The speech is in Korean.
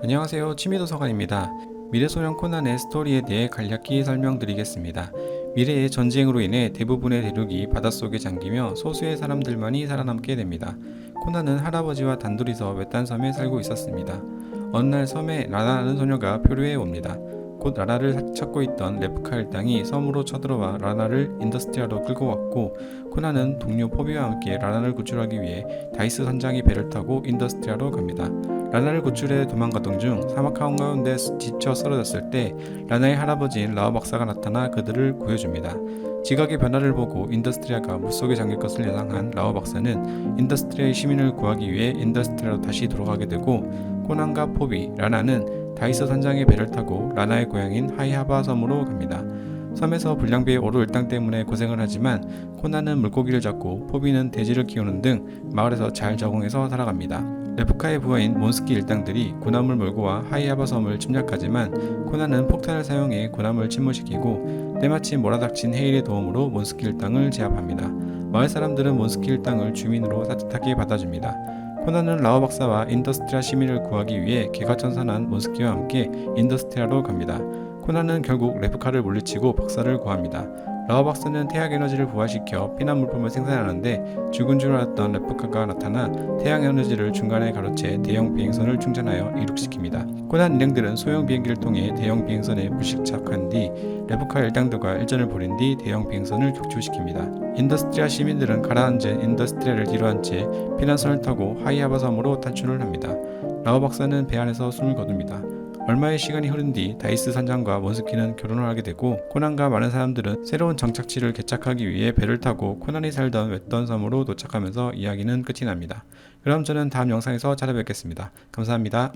안녕하세요. 취미도서관입니다. 미래소년 코난의 스토리에 대해 간략히 설명드리겠습니다. 미래의 전쟁으로 인해 대부분의 대륙이 바닷속에 잠기며 소수의 사람들만이 살아남게 됩니다. 코난은 할아버지와 단둘이서 외딴 섬에 살고 있었습니다. 어느 날 섬에 라라라는 소녀가 표류해 옵니다. 곧 라라를 찾고 있던 레프카 일당이 섬으로 쳐들어와 라라를 인더스트리아로 끌고 왔고 코난은 동료 포비와 함께 라라를 구출하기 위해 다이스 선장이 배를 타고 인더스트리아로 갑니다. 라나를 구출해 도망가던 중 사막 한가운데 지쳐 쓰러졌을 때 라나의 할아버지인 라오 박사가 나타나 그들을 구해줍니다. 지각의 변화를 보고 인더스트리아가 물속에 잠길 것을 예상한 라오 박사는 인더스트리아의 시민을 구하기 위해 인더스트리아로 다시 돌아가게 되고 코난과 포비, 라나는 다이스 선장의 배를 타고 라나의 고향인 하이하바 섬으로 갑니다. 섬에서 불량배의 오로 일당 때문에 고생을 하지만 코난은 물고기를 잡고 포비는 돼지를 키우는 등 마을에서 잘 적응해서 살아갑니다. 레프카의 부하인 몬스키 일당들이 고남을 몰고 와 하이아바 섬을 침략하지만 코난은 폭탄을 사용해 고남을 침몰시키고 때마침 몰아닥친 헤일의 도움으로 몬스키 일당을 제압합니다. 마을 사람들은 몬스키 일당을 주민으로 따뜻하게 받아줍니다. 코난은 라오 박사와 인더스트리아 시민을 구하기 위해 개가천선한 몬스키와 함께 인더스트리아로 갑니다. 코난은 결국 레프카를 물리치고 박사를 구합니다. 라오 박사는 태양 에너지를 부활시켜 피난 물품을 생산하는데 죽은 줄 알았던 레프카가 나타나 태양 에너지를 중간에 가로채 대형 비행선을 충전하여 이륙시킵니다. 코난 일행들은 소형 비행기를 통해 대형 비행선에 불식착한 뒤 레프카 일당들과 일전을 벌인 뒤 대형 비행선을 격추시킵니다. 인더스트리아 시민들은 가라앉은 인더스트리아를 뒤로한 채 피난선을 타고 하이아바 섬으로 탈출을 합니다. 라오 박사는 배 안에서 숨을 거둡니다. 얼마의 시간이 흐른 뒤 다이스 선장과 몬스키는 결혼을 하게 되고 코난과 많은 사람들은 새로운 정착지를 개척하기 위해 배를 타고 코난이 살던 웨던 섬으로 도착하면서 이야기는 끝이 납니다. 그럼 저는 다음 영상에서 찾아뵙겠습니다. 감사합니다.